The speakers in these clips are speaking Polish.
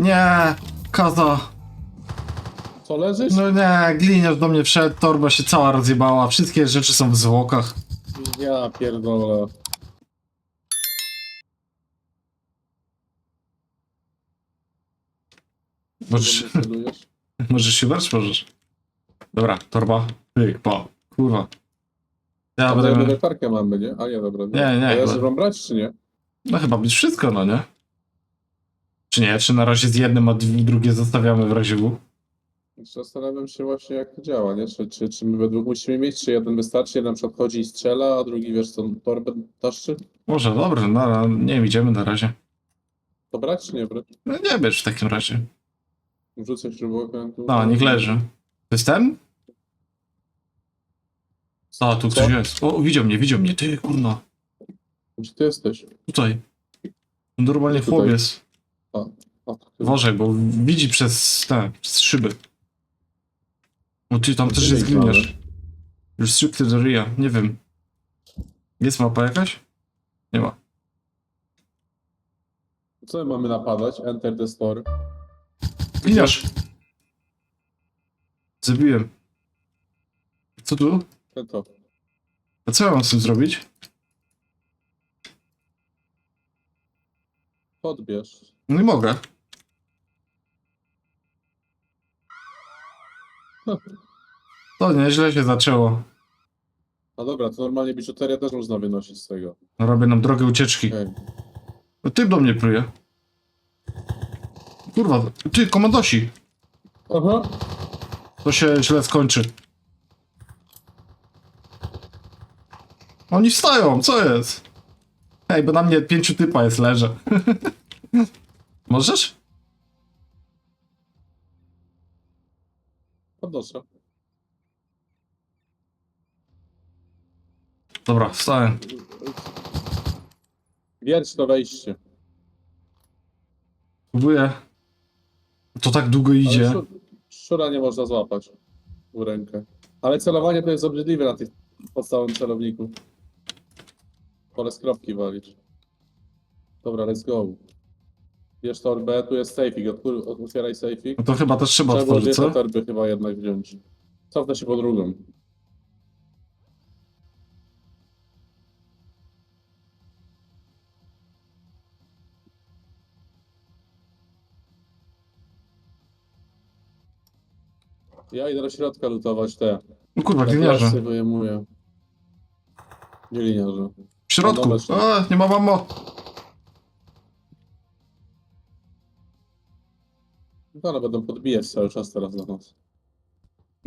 Nie, kaza. Co leżysz? No nie, gliniarz do mnie wszedł, torba się cała rozjebała, wszystkie rzeczy są w zwłokach. Ja pierdolę. Możesz, celujesz? możesz się brać? Możesz. Dobra, torba. Ty, pa, kurwa. Ja będę... mamy, nie? A nie, dobra. Nie, nie, A ja mam brać, czy nie? No chyba być wszystko, no nie? Czy nie? Czy na razie z jednym, a drugie zostawiamy w razie W? Zastanawiam się właśnie, jak to działa, nie? Czy, czy, czy my we dwóch musimy mieć, czy jeden wystarczy, jeden na przykład chodzi i strzela, a drugi, wiesz, co, torbę taszczy? Może, dobrze, no, nie wiem, idziemy na razie. To brać, czy nie brać? No nie bierz w takim razie. Wrzucę śrubokręt. No, niech leży. To jest ten? A, tu ktoś Co? jest. O, widział mnie, widział mnie. Ty, kurna. Gdzie ty jesteś? Tutaj. Normalnie Tutaj. chłop jest. A, a, ty- Uważaj, bo widzi przez te, przez szyby. O ty, tam też jest gliniarz. Restricted area, nie wiem. Jest mapa jakaś? Nie ma. Co my mamy napadać? Enter the store. Gliniarz! Zabiłem. Co tu? Ten to. A co ja mam z tym zrobić? Podbierz. No nie mogę. To nieźle się zaczęło. A dobra, to normalnie biżuterię też można wynosić z tego. Robię nam drogę ucieczki. Ej. No typ do mnie pluje. Kurwa, ty, komandosi. Aha. To się źle skończy. Oni wstają, co jest? Ej, bo na mnie pięciu typa jest, leżę. Możesz? Podnoszę. Dobra, wstałem. Wierć to wejście. Próbuję. To tak długo Ale idzie. Szczura nie można złapać w rękę. Ale celowanie to jest obrzydliwe na tych podstawowym celowniku. Pole z kropki walić. Dobra, let's go. Bierz torbę, tu jest safeik, Otwór- otwieraj safeik. No to chyba też trzeba Trzeba było otworzyć, dwie co? torby chyba jednak wziąć. Cofnę się po drugą. Ja idę do środka lutować te. No kurwa, gliniarze. wyjmuję. Nie liniarze. W środku. No dobra, A, nie ma mamo. No ale będą podbijać cały czas teraz do nas.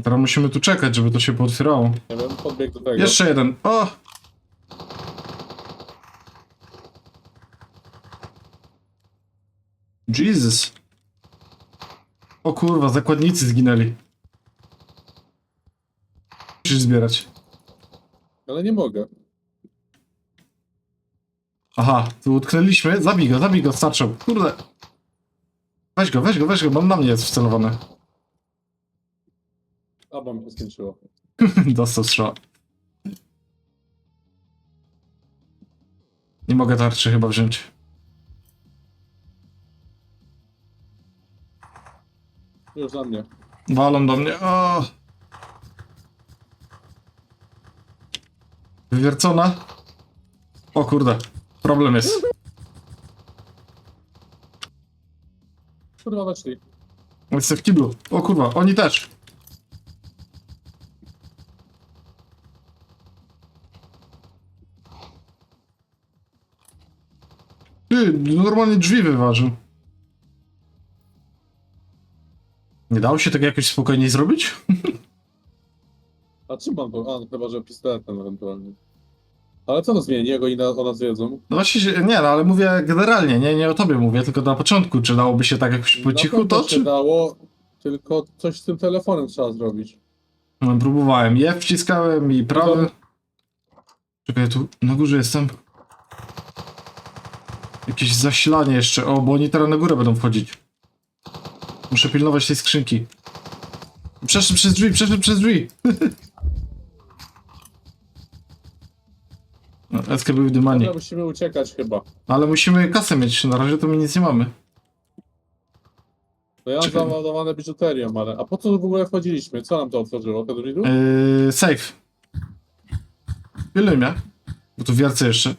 Teraz musimy tu czekać, żeby to się pootwierało. Ja bym podbiegł do tego. Jeszcze jeden. O! Jesus. O kurwa, zakładnicy zginęli. Musisz zbierać. Ale nie mogę. Aha, tu utknęliśmy. Zabij go, zabij go, starczą. Kurde. Weź go, weź go, weź go, bo on na mnie jest wcelowany. A, bo mi się skończyło. Dostał strzał. Nie mogę tarczy chyba wziąć. Już za mnie. Walą do mnie. O! Wywiercona. O kurde, problem jest. Kurwa weszli. Jestem w kiblu. O kurwa, oni też. Ty, normalnie drzwi wyważył. Nie dało się tego jakoś spokojniej zrobić? A czym mam to? A, no chyba, że pistoletem ewentualnie. Ale co to zmieni? Jak oni na, o nas wiedzą? No właśnie, nie, no, ale mówię generalnie, nie, nie o tobie mówię, tylko na początku. Czy dałoby się tak jakoś po cichu pewno to, się czy... dało, tylko coś z tym telefonem trzeba zrobić. No, próbowałem. Je wciskałem i prawy. Czekaj, tu na górze jestem. Jakieś zasilanie jeszcze. O, bo oni teraz na górę będą wchodzić. Muszę pilnować tej skrzynki. Przeszedł przez drzwi, przeszedł przez drzwi. No, the money. Dobra, musimy uciekać chyba. Ale musimy kasę mieć, na razie to my nic nie mamy. To ja mam Czekaj. załadowane biżuterią, ale... A po co w ogóle wchodziliśmy? Co nam to otworzyło? Te druidu? Yy, safe. Pilnuj mnie. Bo tu wiercę jeszcze.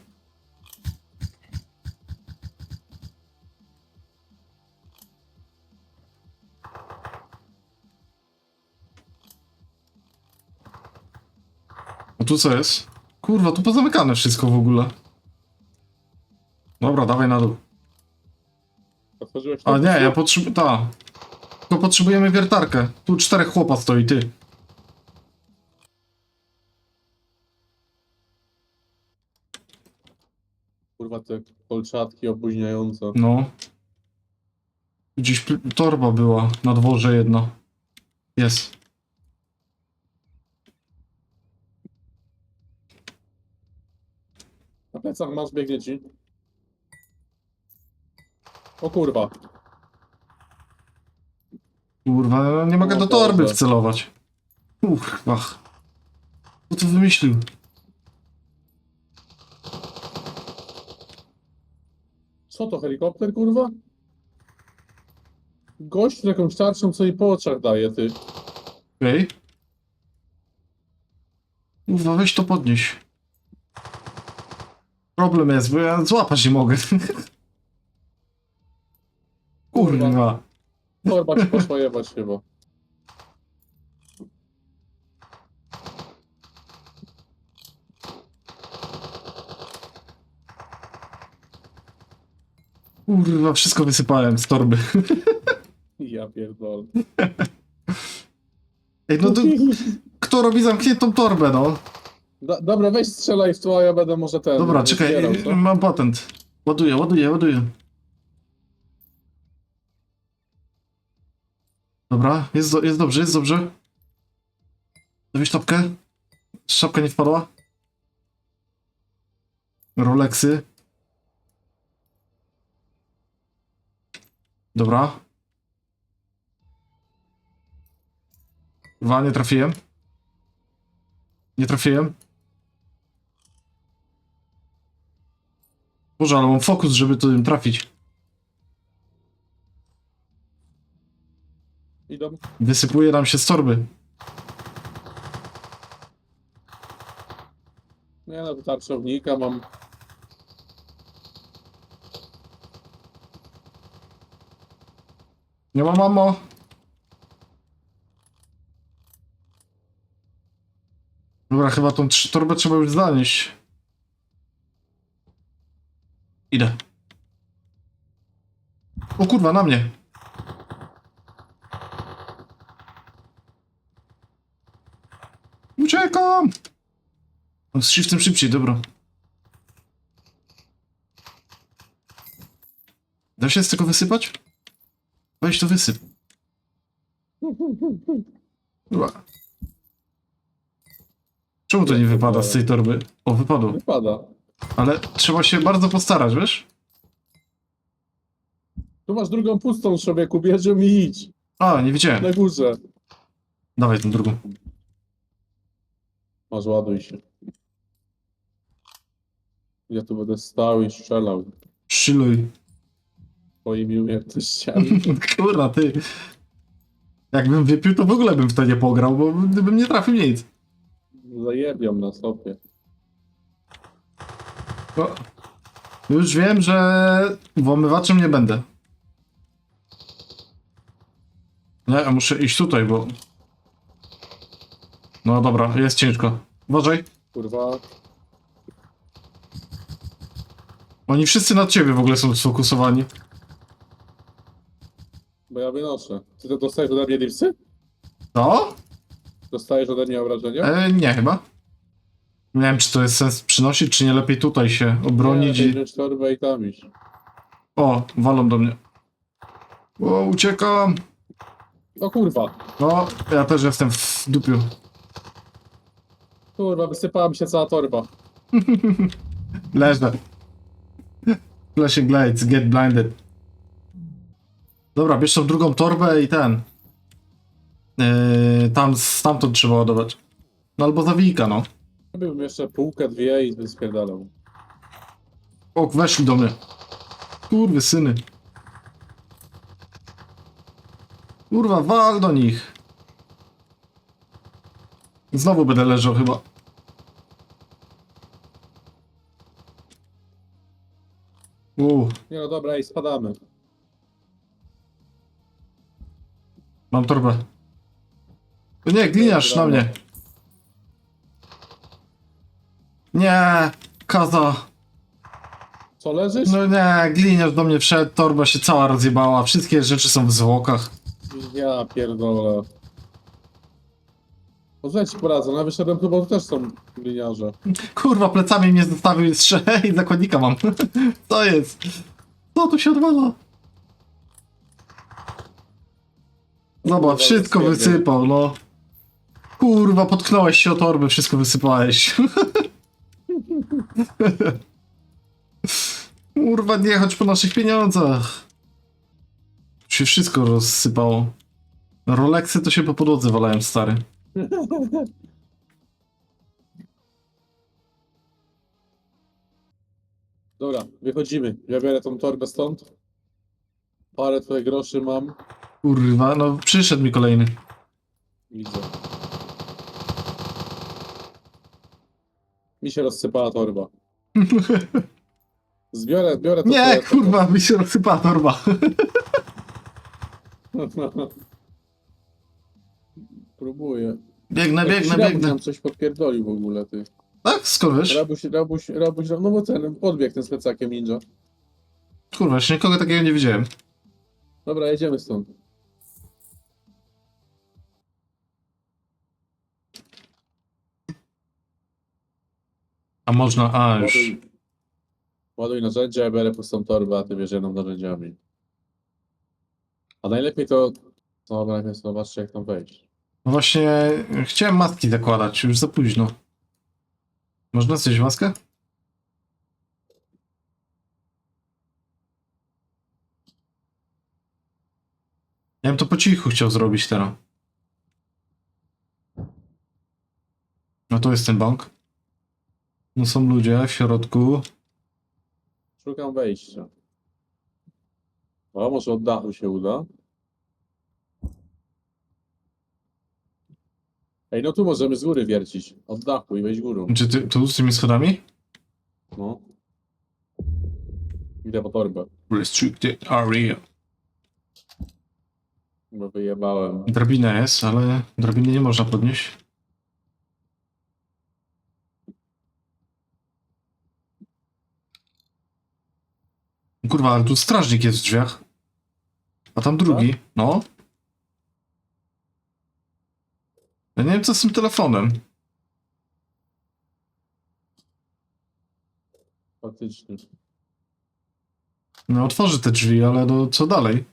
A tu co jest? Kurwa, tu pozamykane wszystko w ogóle. Dobra, dawaj na dół. Otworzyłeś A nie, ja potrzebuję. Ta. Tylko potrzebujemy wiertarkę. Tu czterech chłopa stoi, ty. Kurwa, te kolczatki opóźniające. No. Gdzieś pl- torba była na dworze jedna. Jest. Plecach masz, biegnie ci. O kurwa. Kurwa, nie mogę O do torby Boże. wcelować. Kurwa. Co to wymyślił? Co to, helikopter, kurwa? Gość jakąś tarczą, co jej po oczach daje, ty. Okej. Kurwa, weź to podnieś. Problem jest, bo ja złapać nie mogę. Kurwa. Torba ci poszła jebać chyba. Kurwa, wszystko wysypałem z torby. Ja pierdolę. Ej, no to kto robi zamkniętą torbę, no? Do, dobra, weź strzelaj w to, a ja będę może ten... Dobra, czekaj, zbierał, co? mam patent. Ładuję, ładuję, ładuję. Dobra, jest, do, jest dobrze, jest dobrze. Dawaj sztabkę. Sztabka nie wpadła. Rolexy. Dobra. Dwa, nie trafiłem. Nie trafiłem. Boże, ale mam fokus, żeby tu trafić. Idą. Wysypuje nam się z torby. Nie no, tarczownika mam. Nie ma mamo. Dobra, chyba tą trz- torbę trzeba już zanieść. Idę. O kurwa, na mnie. Uciekam! No, Z shiftem szybciej, dobra. Da się z tego wysypać? Weź to wysyp. Dobra. Czemu to nie wypada z tej torby? O, wypadło. Wypada. Ale trzeba się bardzo postarać, wiesz? Tu masz drugą pustą człowieku, bierze mi idź. A, nie widziałem. Na górze. Dawaj tą drugą. Masz ładuj się. Ja tu będę stał i strzelał. Szyluj. Twoimi umiejętnościami. Kurwa, ty. Jakbym wypił, to w ogóle bym w to nie pograł, bo gdybym nie trafił nic. Zajebią na stopie. No. Już wiem, że włamywaczem nie będę. Nie, ja muszę iść tutaj, bo... No dobra, jest ciężko. Uważaj. Kurwa. Oni wszyscy na ciebie w ogóle są sfokusowani. Bo ja wynoszę. Ty to dostajesz ode mnie lipsy? Co? Dostajesz ode mnie obrażenia? E, nie, chyba. Nie wiem, czy to jest sens przynosić, czy nie lepiej tutaj się obronić i... torbę i tam iść. O, walą do mnie. O, uciekam. O kurwa. No, ja też jestem w dupiu. Kurwa, wysypała mi się cała torba. Leżę. Flashing lights, get blinded. Dobra, bierz tą drugą torbę i ten. Yy, tam, stamtąd trzeba ładować. No albo zawijka, no. Bym jeszcze półkę, dwie i bym spierdalał. O, weszli do mnie. Kurwy syny. Kurwa, wal do nich. Znowu będę leżał chyba. Uuu, Nie no dobra, i spadamy. mam torbę. Nie, gliniarz na mnie. Nie, kaza. Co, leżysz? No nie, gliniarz do mnie wszedł, torba się cała rozjebała, wszystkie rzeczy są w zwłokach. Ja pierdolę. Może ci poradzę, ja wyszedłem bo tu też są gliniarze. Kurwa, plecami mnie zostawił i strzelę i zakładnika mam. Co jest? Co tu się odwala? Zobacz, wszystko wysypał, no. Kurwa, potknąłeś się o torbę, wszystko wysypałeś. Kurwa, nie chodź po naszych pieniądzach. Tu się wszystko rozsypało. Rolexy to się po podłodze walają, stary. Dobra, wychodzimy. Ja biorę tą torbę stąd. Parę twoje groszy mam. Kurwa, no przyszedł mi kolejny. Widzę. Mi się rozsypała torba. Zbiorę, biorę to Nie, twoje- kurwa, mi się rozsypała torba. Próbuję. Biegnę, biegnę, Rabuś biegnę. nam coś podpierdolił w ogóle, ty. Tak? Skąd wiesz? Rabuś, rabuś, rabuś, no bo ten, podbieg ten z plecakiem ninja. Kurwa, jeszcze nikogo takiego nie widziałem. Dobra, jedziemy stąd. Można, a już. Ładuj, ładuj narzędzia, ja biorę pustą torbę, a ty bierz jedną narzędziami. A najlepiej to... Dobra, więc zobaczcie jak tam wejść. No właśnie, chciałem maski zakładać, już za późno. Można coś maskę? Ja bym to po cichu chciał zrobić teraz. No to jest ten bank. No są ludzie w środku. Szukam wejścia. O, może od dachu się uda. Ej, no tu możemy z góry wiercić. Od dachu i wejść górą. Czy ty tu z tymi schodami? No. Idę po torbę, Restricted area. bo wyjebałem. Drabina jest, ale drabiny nie można podnieść. Kurwa, ale tu strażnik jest w drzwiach. A tam drugi. No. Ja nie wiem co z tym telefonem. Faktycznie. No otworzy te drzwi, ale no co dalej?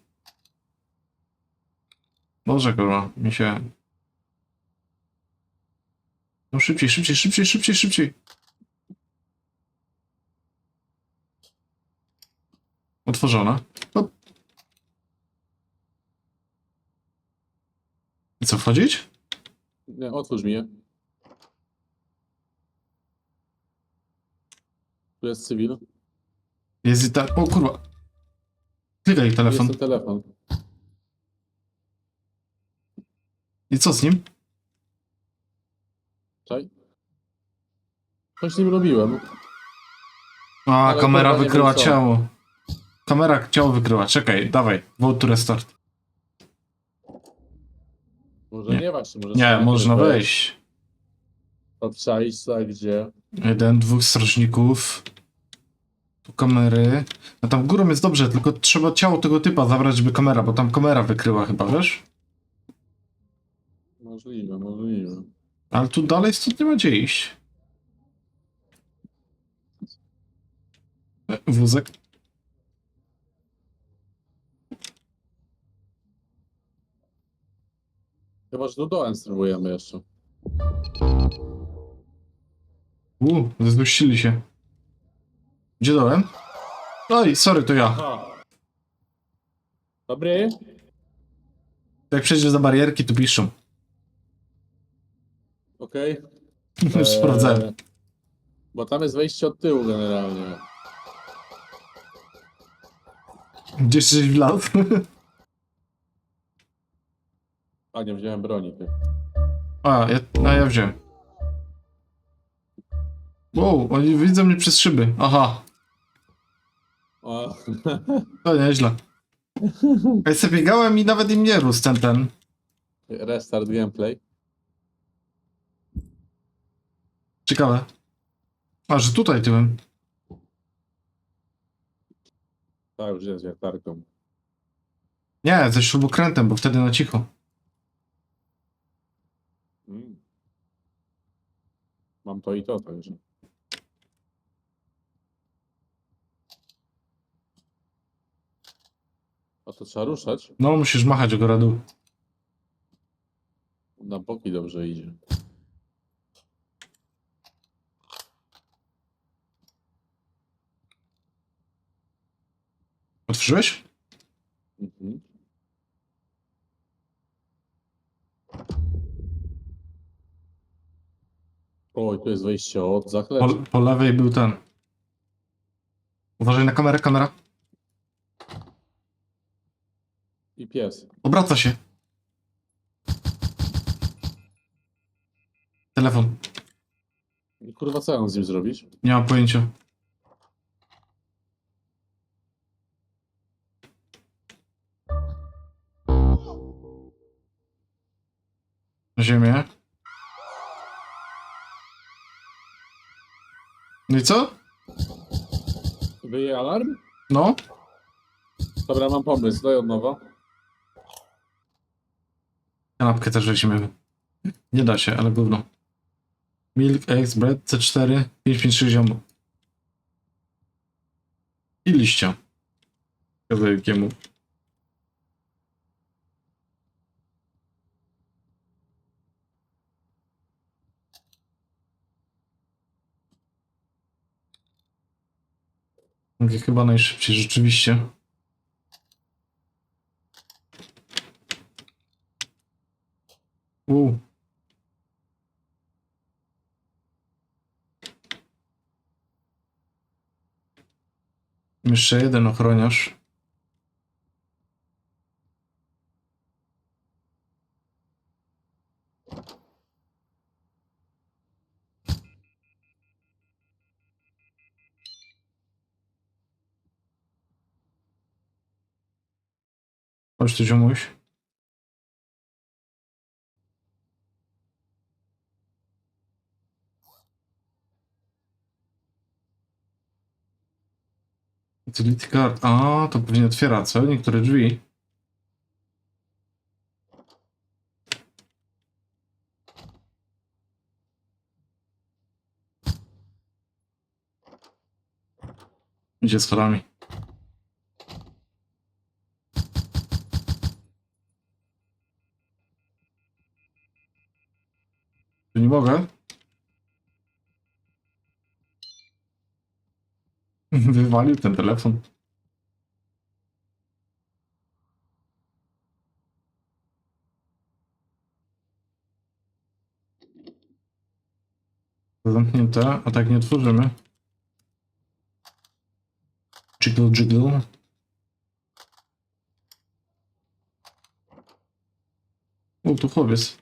Boże kurwa, mi się... No szybciej, szybciej, szybciej, szybciej, szybciej. Otworzona. Hop. I co, wchodzić? Nie, otwórz mi je. Tu jest cywil. Jest i tak... O kurwa. Klikaj telefon. jest ten telefon. I co z nim? Czaj. Coś z nim robiłem. A, Ale kamera kurwa, nie wykryła co. ciało. Kamera ciało wykryła. Czekaj, dawaj. Vote to restart. Może Nie. nie, właśnie, może Nie, można wejść. Obczaić, co, gdzie. Jeden, dwóch strażników. Tu kamery. No tam górą jest dobrze, tylko trzeba ciało tego typa zabrać, żeby kamera, bo tam kamera wykryła chyba, wiesz? Możliwe, możliwe. Ale tu dalej stąd nie ma gdzie iść. E, Wózek. Chyba, że tu dołem spróbujemy jeszcze. Uuu, zduścili się. Gdzie dołem? Oj, sorry, to ja. Aha. Dobry. Jak przejdziesz za barierki, to piszą. Okej. Już sprawdzałem. Eee, Bo tam jest wejście od tyłu generalnie. Gdzieś żeś wlazł? A nie wziąłem broni, ty. A, ja, a ja wziąłem. Wow, oni widzą mnie przez szyby. Aha, O, to nieźle. Ja sobie biegałem i nawet im nie rósł ten ten. restart gameplay. Ciekawe. A, że tutaj tyłem. Tak, już jest wiertarką. Nie, ze śrubokrętem, bo wtedy na cicho. Mm. Mam to i to, także. A to trzeba ruszać? No, musisz machać go dół. Na boki dobrze idzie. Otworzyłeś? Mhm. Oj, tu jest wejście od Po, po lewej był ten. Uważaj na kamerę, kamera. I pies. Obraca się. Telefon. I kurwa, co ja mam z nim zrobić? Nie mam pojęcia. Na ziemię. No i co? Wyje alarm? No? Dobra, mam pomysł, daj od nowa. Kanapkę też weźmiemy. Nie da się, ale gówno. Milk, eggs, bread, C4, 556 ziomu. I liścia. Kawałkiemu. Mówię chyba najszybciej, rzeczywiście. U. Jeszcze jeden ochroniarz. Chodź tu ziomuś. Utility card. A, to pewnie otwiera, co? Niektóre drzwi. Idzie schodami. Tu mogę. Wywalił ten telefon. Zamknięte, a tak nie otworzymy. Jiggle, jiggle. O, tu chłopiec.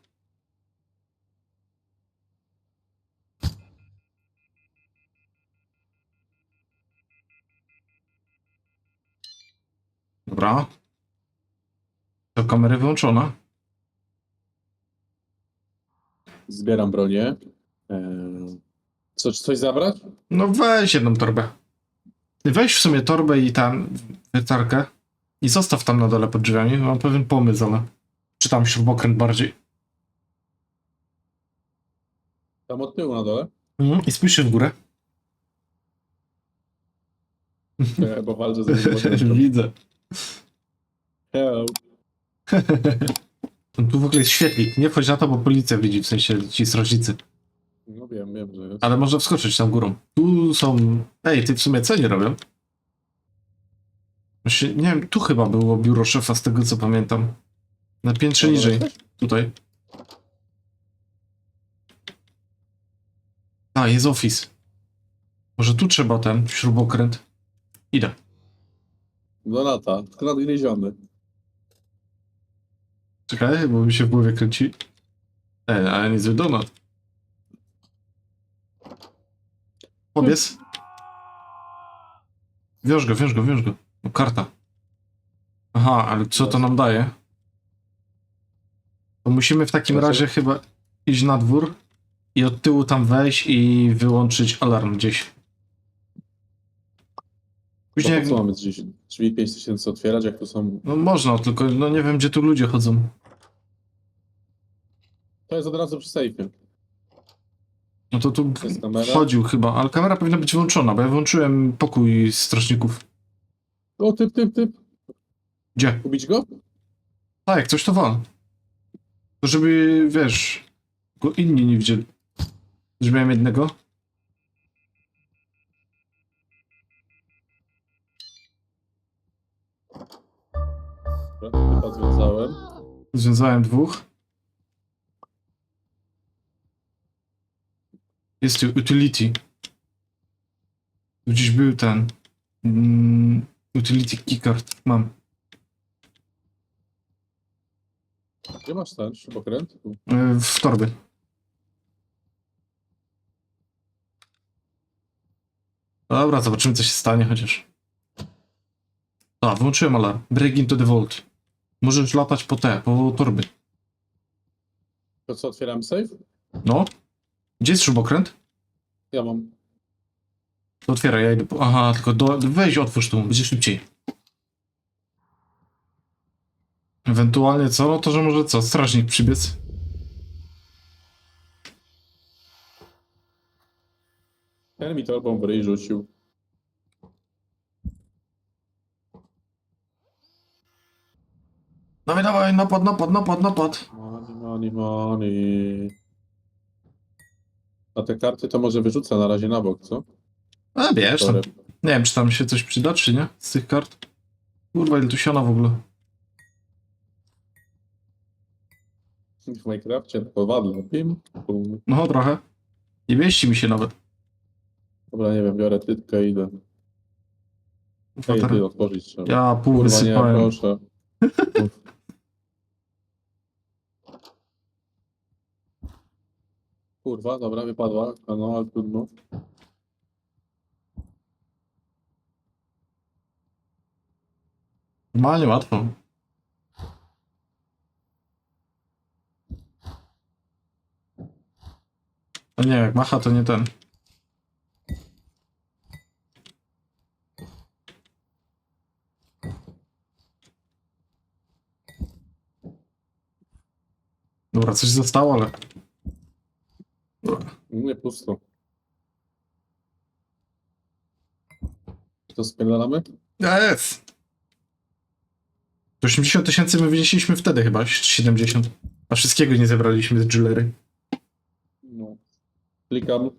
Dobra. To kamery wyłączone. Zbieram bronię. Eee, co, coś zabrać? No weź jedną torbę. Weź w sumie torbę i tam wiertarkę i zostaw tam na dole pod drzwiami. Mam pewien pomysł, ale czy tam śrubokręt bardziej. Tam od tyłu na dole? Mhm. I spójrz się w górę. Eee, bo walczę z Widzę. Hello. Tu w ogóle jest świetlik. Nie wchodź na to, bo policja widzi, w sensie ci strażnicy. No wiem, wiem, że jest. Ale może wskoczyć tam górą. Tu są... Ej, ty w sumie co nie robią? Właśnie, nie wiem, tu chyba było biuro szefa, z tego co pamiętam. Na piętrze No, niżej. jesteś? Tutaj. A, jest office. Może tu trzeba ten śrubokręt. Idę. Do lata, tylko nadgryziony. Czekaj, bo mi się w głowie kręci. Ej, ale niezły donat. Pobiec. Wiąż go, wiąż go, wiąż go. O, karta. Aha, ale co to nam daje? To musimy w takim razie chyba iść na dwór i od tyłu tam wejść i wyłączyć alarm gdzieś. Później No jak... po co mamy drzwi, drzwi 5000 otwierać, jak tu są... No można, tylko no nie wiem gdzie tu ludzie chodzą. To jest od razu przy sejfie. No to tu To jest kamera. chodził chyba, ale kamera powinna być wyłączona, bo ja wyłączyłem pokój strażników. O, typ, typ, typ. Gdzie? Ubić go? Tak, jak coś to wal. To żeby, wiesz, go inni nie widzieli. Że miałem jednego. Typa związałem. Dwóch. Jest tu utility. Gdzieś był ten. Mm, utility keycard. Mam. Gdzie masz ten śrubokręt? Tu. E, W torby. Dobra, zobaczymy co się stanie chociaż. A, wyłączyłem alarm. Break into the vault. Możesz latać po te, po torby. To co, otwieram safe? No. Gdzie jest śrubokręt? Ja mam. To otwieraj, ja idę po... Aha, tylko do... weź otwórz tu, będzie szybciej. Ewentualnie co? No to, że może co? Strażnik przybiec. Ten mi torbą w ryj rzucił. Dawaj, dawaj, napad, napad, napad, napad. Money, money, money. A te karty to może wyrzucę na razie na bok, co? A wiesz, tam, nie wiem, czy tam się coś przyda, czy nie? Z tych kart. Kurwa, ile tu siana w ogóle. W Minecrafcie powadle. Pim, pum. No, trochę. Nie mieści mi się nawet. Dobra, nie wiem, biorę tytkę i idę. Ej, ty otworzyć trzeba. Ja pół Kurwa, nie, wysypałem. proszę. Kurwa, dobra, wypadła. No, ale trudno. Normalnie łatwo. No nie, jak macha to nie ten. Dobra, coś zostało, ale... Pusto. To spierdalamy? Jest! 80 tysięcy my wynieśliśmy wtedy chyba, 70. A wszystkiego nie zebraliśmy z jewelry. No. Klikam.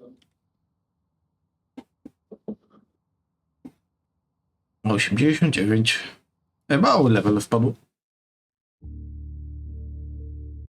89. E, mały level wpadł.